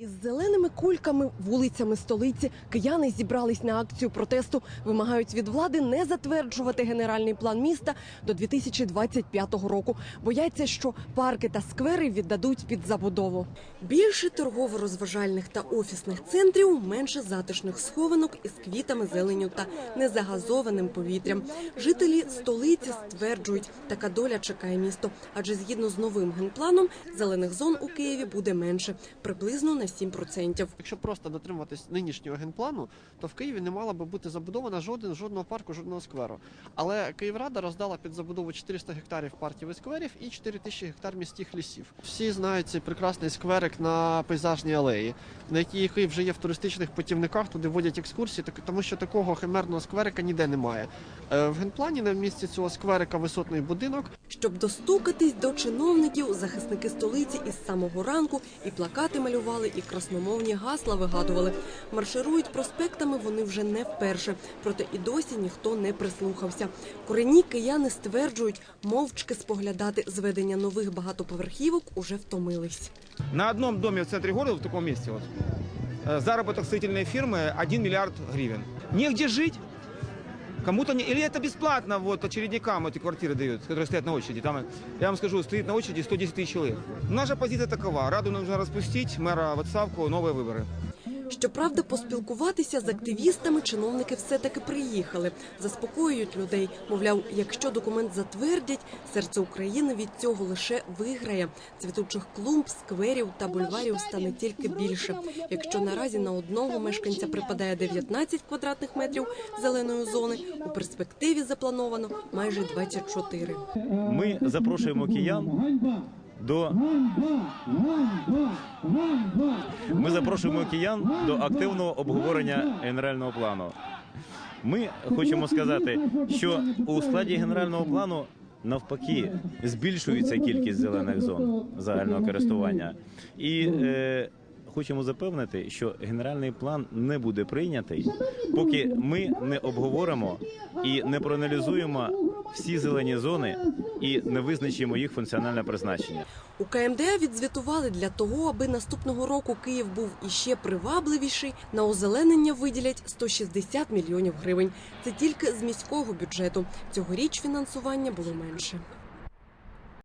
Із зеленими кульками вулицями столиці кияни зібрались на акцію протесту. Вимагають від влади не затверджувати генеральний план міста до 2025 року. Бояться, що парки та сквери віддадуть під забудову. Більше торгово-розважальних та офісних центрів, менше затишних схованок із квітами, зеленю та незагазованим повітрям. Жителі столиці стверджують, така доля чекає місто, адже згідно з новим генпланом зелених зон у Києві буде менше, приблизно на 7%. Якщо просто дотримуватись нинішнього генплану, то в Києві не мала би бути забудована жоден жодного парку, жодного скверу. Але Київрада роздала під забудову 400 гектарів парків і скверів і 4 тисячі гектар міських лісів. Всі знають цей прекрасний скверик на пейзажній алеї, на який який вже є в туристичних путівниках. Туди водять екскурсії, так- тому що такого химерного скверика ніде немає. Е, В генплані на місці цього скверика висотний будинок. Щоб достукатись до чиновників, захисники столиці із самого ранку і плакати малювали, і красномовні гасла вигадували. Марширують проспектами вони вже не вперше, проте і досі ніхто не прислухався. Корінні кияни стверджують, мовчки споглядати зведення нових багатоповерхівок уже втомились. На одному домі в центрі міста, в такому місці, вот, э, заработок строительной фирмы 1 мільярд гривень. Негде жить. Кому-то не... Или это бесплатно вот очередникам эти квартиры дают, которые стоят на очереди. Там, я вам скажу, стоит на очереди 110 тысяч человек. Наша позиция такова. Раду нужно распустить, мэра в отставку, новые выборы. Щоправда, поспілкуватися з активістами чиновники все-таки приїхали. Заспокоюють людей. Мовляв, якщо документ затвердять, серце України від цього лише виграє. Цвітучих клумб, скверів та бульварів стане тільки більше. Якщо наразі на одного мешканця припадає 19 квадратних метрів зеленої зони, у перспективі заплановано майже 24. Ми запрошуємо киян до ми запрошуємо киян до активного обговорення генерального плану. Ми хочемо сказати, що у складі генерального плану навпаки збільшується кількість зелених зон загального користування, і е, хочемо запевнити, що генеральний план не буде прийнятий, поки ми не обговоримо і не проаналізуємо всі зелені зони і не визначимо їх функціональне призначення. У КМДА відзвітували для того, аби наступного року Київ був іще привабливіший. На озеленення виділять 160 мільйонів гривень. Це тільки з міського бюджету. Цьогоріч фінансування було менше.